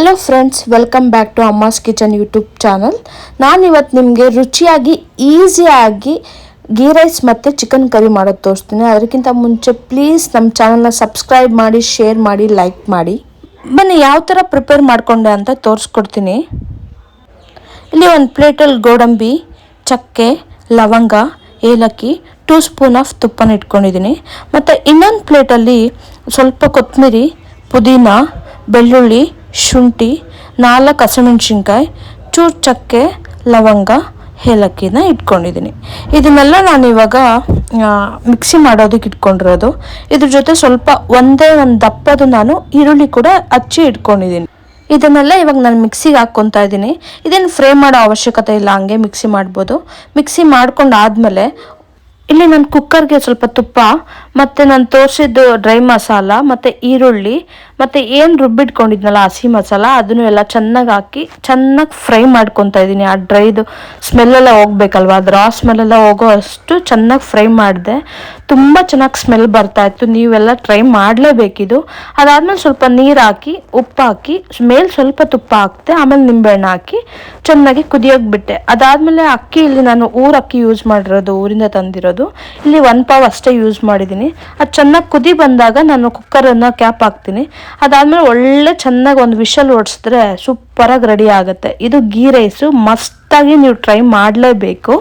Hello friends welcome back to Amma's kitchen YouTube channel ನಾನಿವತ್ತು ನಿಮಗೆ ರುಚಿಯಾಗಿ ಈಸಿಯಾಗಿ ಗೀ ರೈಸ್ ಮತ್ತು ಚಿಕನ್ ಕರಿ ಮಾಡೋದು ತೋರಿಸ್ತೀನಿ. ಅದಕ್ಕಿಂತ ಮುಂಚೆ ಪ್ಲೀಸ್ ನಮ್ಮ ಚಾನಲ್ನ ಸಬ್ಸ್ಕ್ರೈಬ್ ಮಾಡಿ ಶೇರ್ ಮಾಡಿ ಲೈಕ್ ಮಾಡಿ. ಬನ್ನಿ, ಯಾವ ಥರ ಪ್ರಿಪೇರ್ ಮಾಡಿಕೊಂಡೆ ಅಂತ ತೋರಿಸ್ಕೊಡ್ತೀನಿ. ಇಲ್ಲಿ ಒಂದು ಪ್ಲೇಟಲ್ಲಿ ಗೋಡಂಬಿ, ಚಕ್ಕೆ, ಲವಂಗ, ಏಲಕ್ಕಿ ಟೂ ಸ್ಪೂನ್ ಆಫ್ ತುಪ್ಪನ ಇಟ್ಕೊಂಡಿದ್ದೀನಿ ಮತ್ತು ಇನ್ನೊಂದು ಪ್ಲೇಟಲ್ಲಿ ಸ್ವಲ್ಪ ಕೊತ್ತಂಬರಿ ಪುದೀನ, ಬೆಳ್ಳುಳ್ಳಿ ಶುಂಠಿ, ನಾಲ್ಕು ಹಸಿಮೆಣ್ಸಿನ್ಕಾಯಿ, ಚೂರು ಚಕ್ಕೆ, ಲವಂಗ, ಏಲಕ್ಕಿನ ಇಟ್ಕೊಂಡಿದ್ದೀನಿ. ಇದನ್ನೆಲ್ಲ ನಾನು ಇವಾಗ ಮಿಕ್ಸಿ ಮಾಡೋದಕ್ಕೆ ಇಟ್ಕೊಂಡಿರೋದು. ಇದ್ರ ಜೊತೆ ಸ್ವಲ್ಪ ಒಂದೇ ಒಂದು ದಪ್ಪದು ನಾನು ಈರುಳ್ಳಿ ಕೂಡ ಹಚ್ಚಿ ಇಟ್ಕೊಂಡಿದ್ದೀನಿ. ಇದನ್ನೆಲ್ಲ ಇವಾಗ ನಾನು ಮಿಕ್ಸಿಗೆ ಹಾಕ್ಕೊತಾ ಇದ್ದೀನಿ. ಇದೇನು ಫ್ರೈ ಮಾಡೋ ಅವಶ್ಯಕತೆ ಇಲ್ಲ, ಹಂಗೆ ಮಿಕ್ಸಿ ಮಾಡ್ಬೋದು. ಮಿಕ್ಸಿ ಮಾಡ್ಕೊಂಡು ಆದಮೇಲೆ ಇಲ್ಲಿ ನಾನು ಕುಕ್ಕರ್ಗೆ ಸ್ವಲ್ಪ ತುಪ್ಪ, ಮತ್ತು ನಾನು ತೋರಿಸಿದ್ದು ಡ್ರೈ ಮಸಾಲ, ಮತ್ತು ಈರುಳ್ಳಿ, ಮತ್ತು ಏನು ರುಬ್ಬಿಟ್ಕೊಂಡಿದ್ನಲ್ಲ ಹಸಿ ಮಸಾಲ, ಅದನ್ನು ಎಲ್ಲ ಚೆನ್ನಾಗಿ ಹಾಕಿ ಚೆನ್ನಾಗಿ ಫ್ರೈ ಮಾಡ್ಕೊತಾ ಇದ್ದೀನಿ ಆ ಡ್ರೈದು ಸ್ಮೆಲ್ಲೆಲ್ಲ ಹೋಗ್ಬೇಕಲ್ವ? ಅದು ರಾ ಸ್ಮೆಲ್ಲೆಲ್ಲ ಹೋಗೋ ಅಷ್ಟು ಚೆನ್ನಾಗಿ ಫ್ರೈ ಮಾಡಿದೆ. ತುಂಬ ಚೆನ್ನಾಗಿ ಸ್ಮೆಲ್ ಬರ್ತಾ ಇತ್ತು. ನೀವೆಲ್ಲ ಟ್ರೈ ಮಾಡಲೇಬೇಕಿದು. ಅದಾದಮೇಲೆ ಸ್ವಲ್ಪ ನೀರು ಹಾಕಿ, ಉಪ್ಪು ಹಾಕಿ, ಮೇಲೆ ಸ್ವಲ್ಪ ತುಪ್ಪ ಹಾಕ್ತೆ ಆಮೇಲೆ ನಿಂಬೆಹಣ್ಣು ಹಾಕಿ ಚೆನ್ನಾಗಿ ಕುದಿಯೋಕೆ ಬಿಟ್ಟೆ. ಅದಾದಮೇಲೆ ಅಕ್ಕಿ ಇಲ್ಲಿ ನಾನು ಊರ ಅಕ್ಕಿ ಯೂಸ್ ಮಾಡಿರೋದು, ಊರಿಂದ ತಂದಿರೋದು. ಇಲ್ಲಿ ಒನ್ ಪಾವ್ ಅಷ್ಟೇ ಯೂಸ್ ಮಾಡಿದ್ದೀನಿ. ಅದು ಚೆನ್ನಾಗಿ ಕುದಿ ಬಂದಾಗ ನಾನು ಕುಕ್ಕರನ್ನು ಕ್ಯಾಪ್ ಹಾಕ್ತೀನಿ. ಅದಾದಮೇಲೆ ಒಳ್ಳೆ ಚೆನ್ನಾಗಿ ಒಂದು ವಿಷಲ್ ಓಡಿಸಿದ್ರೆ ಸೂಪರಾಗಿ ರೆಡಿ ಆಗುತ್ತೆ. ಇದು ಗೀ ರೈಸು ಮಸ್ತಾಗಿ ನೀವು ಟ್ರೈ ಮಾಡಲೇಬೇಕು.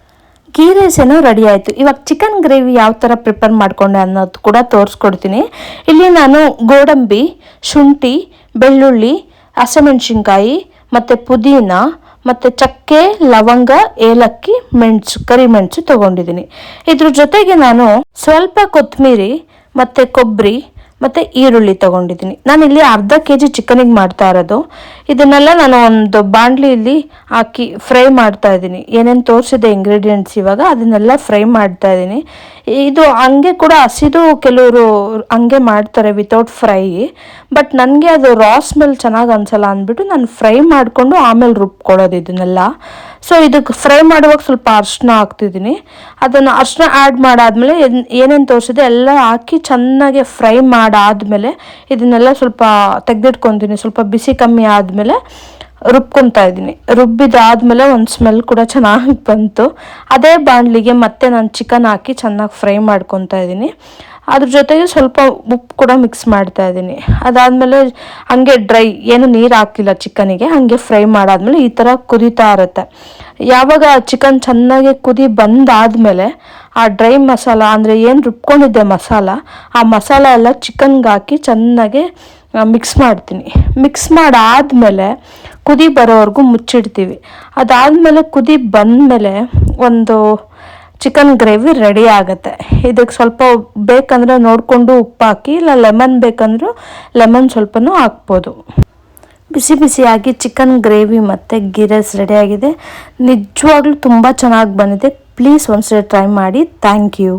ಗೀ ರೈಸ್ ಏನೋ ರೆಡಿ ಆಯಿತು. ಇವಾಗ ಚಿಕನ್ ಗ್ರೇವಿ ಯಾವ ಥರ ಪ್ರಿಪೇರ್ ಮಾಡಿಕೊಂಡೆ ಅನ್ನೋದು ಕೂಡ ತೋರಿಸ್ಕೊಡ್ತೀನಿ. ಇಲ್ಲಿ ನಾನು ಗೋಡಂಬಿ, ಶುಂಠಿ, ಬೆಳ್ಳುಳ್ಳಿ, ಹಸಿಮೆಣ್ಸಿನ್ಕಾಯಿ ಮತ್ತು ಪುದೀನ ಮತ್ತು ಚಕ್ಕೆ ಲವಂಗ ಏಲಕ್ಕಿ ಮೆಣಸು ಕರಿಮೆಣಸು ತಗೊಂಡಿದ್ದೀನಿ. ಇದ್ರ ಜೊತೆಗೆ ನಾನು ಸ್ವಲ್ಪ ಕೊತ್ತಂಬರಿ ಮತ್ತು ಕೊಬ್ಬರಿ ಮತ್ತು ಈರುಳ್ಳಿ ತಗೊಂಡಿದ್ದೀನಿ. ನಾನು ಇಲ್ಲಿ ಅರ್ಧ ಕೆ ಜಿ ಚಿಕನಿಗೆ ಮಾಡ್ತಾ ಇರೋದು. ಇದನ್ನೆಲ್ಲ ನಾನು ಒಂದು ಬಾಣಲಿಯಲ್ಲಿ ಹಾಕಿ ಫ್ರೈ ಮಾಡ್ತಾ ಇದ್ದೀನಿ. ಏನೇನು ತೋರಿಸಿದೆ ಇಂಗ್ರೀಡಿಯೆಂಟ್ಸ್ ಇವಾಗ ಅದನ್ನೆಲ್ಲ ಫ್ರೈ ಮಾಡ್ತಾ ಇದ್ದೀನಿ. ಇದು ಹಂಗೆ ಕೂಡ ಹಸಿದು ಕೆಲವರು ಹಂಗೆ ಮಾಡ್ತಾರೆ ವಿತೌಟ್ ಫ್ರೈ ಬಟ್ ನನಗೆ ಅದು ರಾ ಸ್ಮೆಲ್ ಚೆನ್ನಾಗಿ ಅನ್ಸಲ್ಲ ಅಂದ್ಬಿಟ್ಟು ನಾನು ಫ್ರೈ ಮಾಡಿಕೊಂಡು ಆಮೇಲೆ ರುಬ್ಕೊಳ್ಳೋದು ಇದನ್ನೆಲ್ಲ. ಸೊ ಇದಕ್ಕೆ ಫ್ರೈ ಮಾಡುವಾಗ ಸ್ವಲ್ಪ ಅರ್ಶಿನ ಹಾಕ್ತಿದ್ದೀನಿ. ಅದನ್ನು ಅರ್ಶಿನ ಆ್ಯಡ್ ಮಾಡಾದಮೇಲೆ ಏನೇನು ತೋರಿಸಿದೆ ಎಲ್ಲ ಹಾಕಿ ಚೆನ್ನಾಗಿ ಫ್ರೈ ಮಾಡಾದಮೇಲೆ ಇದನ್ನೆಲ್ಲ ಸ್ವಲ್ಪ ತೆಗೆದಿಟ್ಕೊತೀನಿ. ಸ್ವಲ್ಪ ಬಿಸಿ ಕಮ್ಮಿ ಆದಮೇಲೆ ರುಬ್ಕೊತಾ ಇದ್ದೀನಿ. ರುಬ್ಬಿದಾದಮೇಲೆ ಒಂದು ಸ್ಮೆಲ್ ಕೂಡ ಚೆನ್ನಾಗಿ ಬಂತು. ಅದೇ ಬಾಣಲಿಗೆ ಮತ್ತೆ ನಾನು ಚಿಕನ್ ಹಾಕಿ ಚೆನ್ನಾಗಿ ಫ್ರೈ ಮಾಡ್ಕೊತಾ ಇದ್ದೀನಿ. ಅದ್ರ ಜೊತೆಗೆ ಸ್ವಲ್ಪ ಉಪ್ಪು ಕೂಡ ಮಿಕ್ಸ್ ಮಾಡ್ತಾ ಇದ್ದೀನಿ. ಅದಾದಮೇಲೆ ಹಂಗೆ ಡ್ರೈ ಏನು ನೀರು ಹಾಕಿಲ್ಲ ಚಿಕನಿಗೆ, ಹಾಗೆ ಫ್ರೈ ಮಾಡಾದ್ಮೇಲೆ ಈ ಥರ ಕುದೀತಾ ಇರುತ್ತೆ. ಯಾವಾಗ ಚಿಕನ್ ಚೆನ್ನಾಗಿ ಕುದಿ ಬಂದಾದಮೇಲೆ ಆ ಡ್ರೈ ಮಸಾಲ, ಅಂದರೆ ಏನು ರುಬ್ಕೊಂಡಿದ್ದೆ ಮಸಾಲ, ಆ ಮಸಾಲ ಎಲ್ಲ ಚಿಕನ್ಗೆ ಹಾಕಿ ಚೆನ್ನಾಗಿ ಮಿಕ್ಸ್ ಮಾಡ್ತೀನಿ. ಮಿಕ್ಸ್ ಮಾಡಾದಮೇಲೆ ಕುದಿ ಬರೋವರೆಗೂ ಮುಚ್ಚಿಡ್ತೀವಿ. ಅದಾದಮೇಲೆ ಕುದಿ ಬಂದಮೇಲೆ ಒಂದು ಚಿಕನ್ ಗ್ರೇವಿ ರೆಡಿ ಆಗುತ್ತೆ. ಇದಕ್ಕೆ ಸ್ವಲ್ಪ ಬೇಕಂದ್ರೆ ನೋಡಿಕೊಂಡು ಉಪ್ಪು ಹಾಕಿ, ಇಲ್ಲ ಲೆಮನ್ ಬೇಕಂದ್ರೂ ಲೆಮನ್ ಸ್ವಲ್ಪನೂ ಹಾಕ್ಬೋದು. ಬಿಸಿ ಬಿಸಿಯಾಗಿ ಚಿಕನ್ ಗ್ರೇವಿ ಮತ್ತು ಗಿರಸ್ ರೆಡಿಯಾಗಿದೆ ನಿಜವಾಗ್ಲೂ ತುಂಬ ಚೆನ್ನಾಗಿ ಬಂದಿದೆ. ಪ್ಲೀಸ್ ಒಂದ್ಸರಿ ಟ್ರೈ ಮಾಡಿ. Thank you.